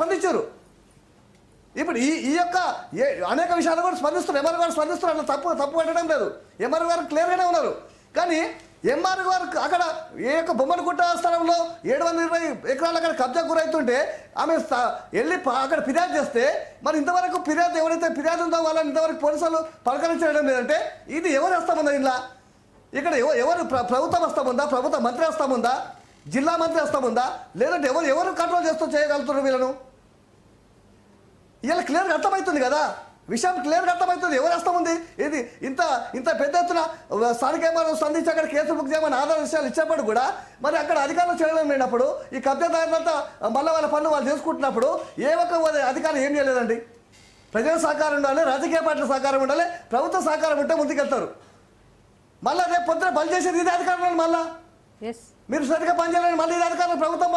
స్పందించారు. ఇప్పుడు ఈ ఈ యొక్క ఏ- అనేక విషయాలు కూడా స్పందిస్తున్నారు. ఎంఆర్ గారు స్పందిస్తున్నారు అట్లా తప్పు తప్పు పెట్టడం లేదు. ఎంఆర్ గారు క్లియర్గానే ఉన్నారు. కానీ ఎంఆర్ గారు అక్కడ ఏ యొక్క బొమ్మలగుట్ట స్థలంలో ఏడు వందల ఇరవై ఎకరాలు అక్కడ కబ్జా గురవుతుంటే ఆమె వెళ్ళి అక్కడ ఫిర్యాదు చేస్తే మరి ఇంతవరకు ఫిర్యాదు ఎవరైతే ఫిర్యాదు ఉందో వాళ్ళని ఇంతవరకు పోలీసులు పలకరించడం లేదంటే ఇది ఎవరు వస్తాముందా ఇలా ఇక్కడ ఎవరు ప్రభుత్వం వస్తాముందా ప్రభుత్వ మంత్రి వస్తాముందా జిల్లా మంత్రి వస్తాముందా లేదంటే ఎవరు ఎవరు కంట్రోల్ చేస్తూ చేయగలుగుతున్నారు వీళ్ళను? ఇలా క్లియర్గా అర్థమవుతుంది కదా? విషయం క్లియర్గా అర్థమవుతుంది. ఎవరు అర్థముంది ఇది ఇంత ఇంత పెద్ద ఎత్తున స్థానిక స్పందించి అక్కడ కేసులు బుక్ చేయమని ఆధార విషయాలు ఇచ్చినప్పుడు కూడా మరి అక్కడ అధికారులు చేయడం లేనప్పుడు ఈ కబ్జాదారులంతా మళ్ళీ వాళ్ళ పనులు వాళ్ళు చేసుకుంటున్నప్పుడు ఏ ఒక్క అధికారం ఏం చేయలేదండి? ప్రజల సహకారం ఉండాలి రాజకీయ పార్టీల సహకారం ఉండాలి ప్రభుత్వ సహకారం ఉంటే ముందుకెళ్తారు. మళ్ళీ రేపు పొద్దున బలి చేసేది ఇది అధికారం మళ్ళా? మీరు సరిగ్గా పనిచేయాలని మళ్ళీ ఇది అధికారం ప్రభుత్వం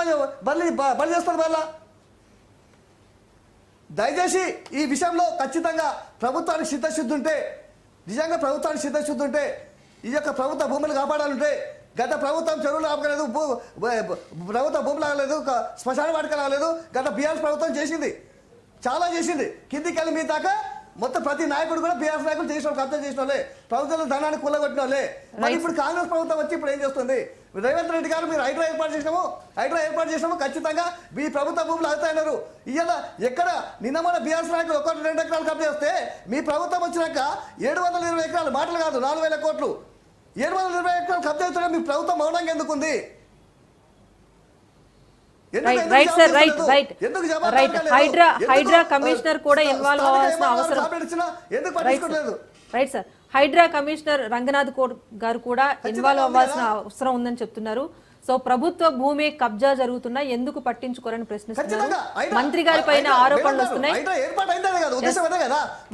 బలి బలి చేస్తారు మళ్ళా? దయచేసి ఈ విషయంలో ఖచ్చితంగా ప్రభుత్వానికి సిద్ధశుద్ధి ఉంటే నిజంగా ప్రభుత్వానికి సిద్ధశుద్ధి ఉంటే ఈ యొక్క ప్రభుత్వ భూములు కాపాడాలంటే గత ప్రభుత్వం చెరువులు ఆపకలేదు భూ ప్రభుత్వ భూములు ఆగలేదు ఒక శ్మశాన వాటికలు ఆగలేదు గత బీఆర్ఎస్ ప్రభుత్వం చేసింది. చాలా చేసింది. కిందికి వెళ్ళి మీ దాకా మొత్తం ప్రతి నాయకుడు కూడా బీఆర్ఎస్ నాయకులు చేసిన వాళ్ళు కబ్జా చేసిన వాళ్ళే. ప్రభుత్వం ధనాన్ని కూలగొట్టిన వాళ్ళే. మరి ఇప్పుడు కాంగ్రెస్ ప్రభుత్వం వచ్చి ఇప్పుడు ఏం చేస్తుంది? రేవంత్ రెడ్డి గారు మీరు హైడ్రా ఏర్పాటు చేసినాము హైడ్రా ఏర్పాటు చేసినాము ఖచ్చితంగా మీ ప్రభుత్వ భూములు అవుతాయన్నారు ఇవాళ ఎక్కడ నిన్న మన బీఆర్ఎస్ నాయకులు ఒకటి రెండు ఎకరాలు కబ్జా చేస్తే మీ ప్రభుత్వం వచ్చినాక ఏడు వందల ఇరవై ఎకరాలు మాటలు కాదు నాలుగు వేల కోట్లు. ఏడు వందల ఇరవై ఎకరాలు కబ్జా చేస్తే మీ ప్రభుత్వం మౌనంగా ఎందుకుంది? ఎందుకు- right sir right? Right right? HYDRAA HYDRAA commissioner కూడా ఇన్వాల్వ్ అవ్వాల్సిన అవసరం right sir HYDRAA commissioner Ranganath code గారు కూడా ఇన్వాల్వ్ అవ్వాల్సిన. అవసరం ఉందని చెప్తున్నారు. సో ప్రభుత్వ భూమి కబ్జా జరుగుతున్నా ఎందుకు పట్టించుకోరని ప్రశ్నిస్తున్నారు. మంత్రి గారి పైన ఆరోపణలు వస్తున్నాయి.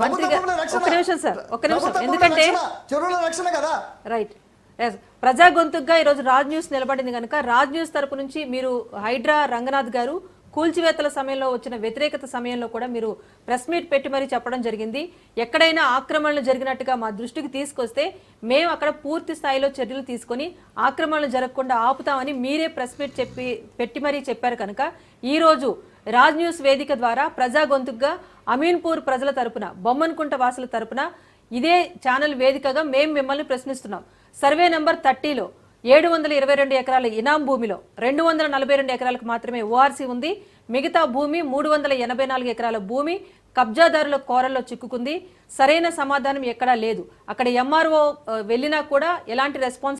మంత్రి గారు-. ఒక్క నిమిషం సార్, ఒక్క నిమిషం. ఎందుకంటే- రైట్ ప్రజా గొంతుగా ఈరోజు రాజ్ న్యూస్ నిలబడింది కనుక రాజ్ న్యూస్ తరపు నుంచి మీరు హైడ్రా రంగనాథ్ గారు కూల్చివేతల సమయంలో వచ్చిన వ్యతిరేకత సమయంలో కూడా మీరు ప్రెస్ మీట్ పెట్టి మరీ చెప్పడం జరిగింది. ఎక్కడైనా ఆక్రమణలు జరిగినట్టుగా మా దృష్టికి తీసుకొస్తే మేము అక్కడ పూర్తి స్థాయిలో చర్యలు తీసుకొని ఆక్రమణలు జరగకుండా ఆపుతామని మీరే ప్రెస్ మీట్ చెప్పి పెట్టి మరీ చెప్పారు కనుక ఈరోజు రాజ్ న్యూస్ వేదిక ద్వారా ప్రజా గొంతుగా అమీన్పూర్ ప్రజల తరపున బొమ్మన్కుంట వాసుల తరపున ఇదే ఛానల్ వేదికగా మేము మిమ్మల్ని ప్రశ్నిస్తున్నాం. సర్వే నెంబర్ థర్టీలో ఏడు వందల ఇరవై రెండు ఎకరాల ఇనాం భూమిలో రెండు వందల నలభై రెండు ఎకరాలకు మాత్రమే ఓఆర్సీ ఉంది. మిగతా భూమి మూడు వందల ఎనభై నాలుగు ఎకరాల భూమి కబ్జాదారుల కోరల్లో చిక్కుకుంది. సరైన సమాధానం ఎక్కడా లేదు. అక్కడ ఎంఆర్ఓ uh, వెళ్ళినా కూడా ఎలాంటి రెస్పాన్స్